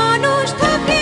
মানুষ থাকে